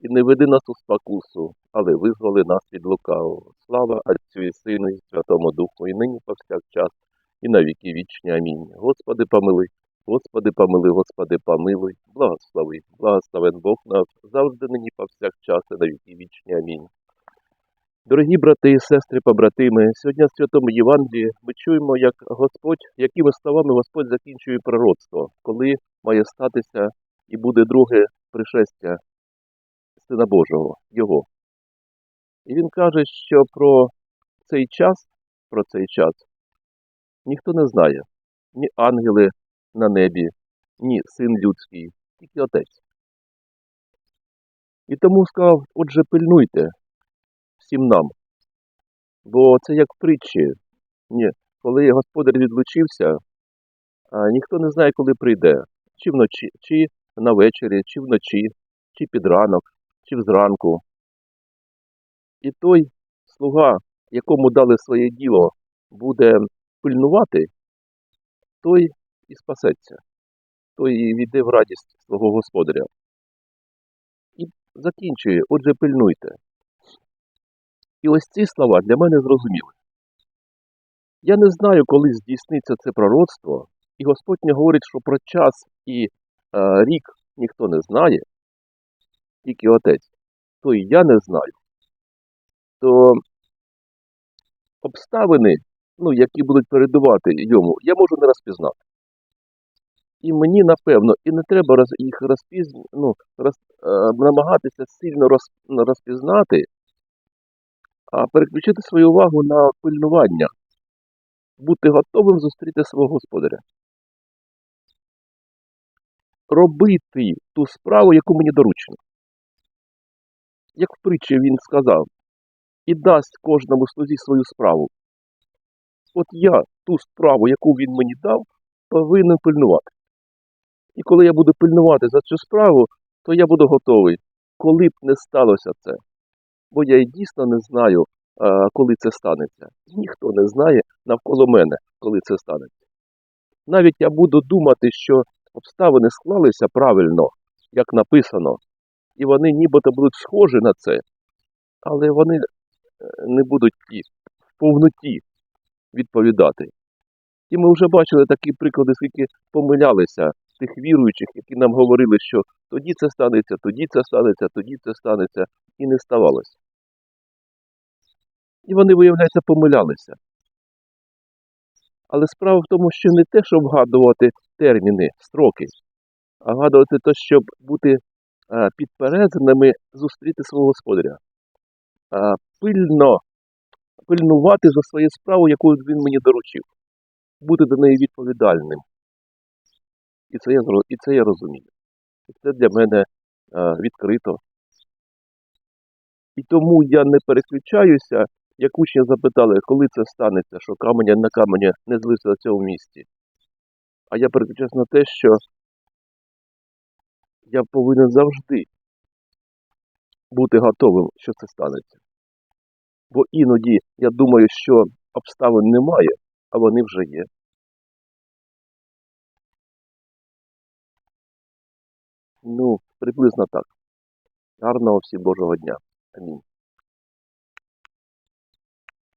І не веди нас у спокусу, але визволи нас від лукавого. Слава Отцю і Сину, і Святому Духу, і нині повсякчас, і на віки вічні. Амінь. Господи, помилуй, Господи, помилуй, Господи, помилуй, благослови, благословен Бог нас, завжди нині повсякчас, і на віки вічні. Амінь. Дорогі брати і сестри, побратими, сьогодні в Святому Євангелії ми чуємо, як Господь, якими словами Господь закінчує пророцтво, коли має статися і буде друге пришестя Сина Божого, Його. І він каже, що про цей час, про цей час ніхто не знає, ні ангели на небі, ні син людський, тільки Отець. І тому сказав, отже, пильнуйте всім нам. Бо це як притчі. Ні, коли господар відлучився, ніхто не знає, коли прийде, чи вночі, чи на вечері, чи вночі, чи під ранок, чи зранку. І той слуга, якому дали своє діло, буде пильнувати, той і спасеться, той і війде в радість свого господаря. І закінчує, отже, пильнуйте. І ось ці слова для мене зрозуміли. Я не знаю, коли здійсниться це пророцтво, і Господь не говорить, що про час і е, рік ніхто не знає, тільки Отець, то і я не знаю, то обставини, ну, які будуть передувати йому, я можу не розпізнати. І мені, напевно, і не треба їх розпіз... ну, роз, е, намагатися сильно роз, розпізнати, а переключити свою увагу на пильнування, бути готовим зустріти свого господаря. Робити ту справу, яку мені доручено. Як в притчі він сказав, і дасть кожному слузі свою справу. От я ту справу, яку він мені дав, повинен пильнувати. І коли я буду пильнувати за цю справу, то я буду готовий, коли б не сталося це. Бо я і дійсно не знаю, коли це станеться. І ніхто не знає навколо мене, коли це станеться. Навіть я буду думати, що обставини склалися правильно, як написано, і вони нібито будуть схожі на це, але вони не будуть ті в повноті відповідати. І ми вже бачили такі приклади, скільки помилялися тих віруючих, які нам говорили, що тоді це станеться, тоді це станеться, тоді це станеться, і не ставалося. І вони, виявляється, помилялися. Але справа в тому, що не те, щоб вгадувати терміни, строки, а вгадувати те, щоб бути а, підперезаними, зустріти свого господаря. Пильно пильнувати за свою справу, яку він мені доручив, бути до неї відповідальним. І це я, і це я розумію. І це для мене відкрито. І тому я не переключаюся, як учні запитали, коли це станеться, що каменя на каменя не злився в цьому місці. А я переключаюся на те, що я повинен завжди бути готовим, що це станеться. Бо іноді я думаю, що обставин немає, а вони вже є. Ну, приблизно так. Гарного всім Божого дня. Амінь.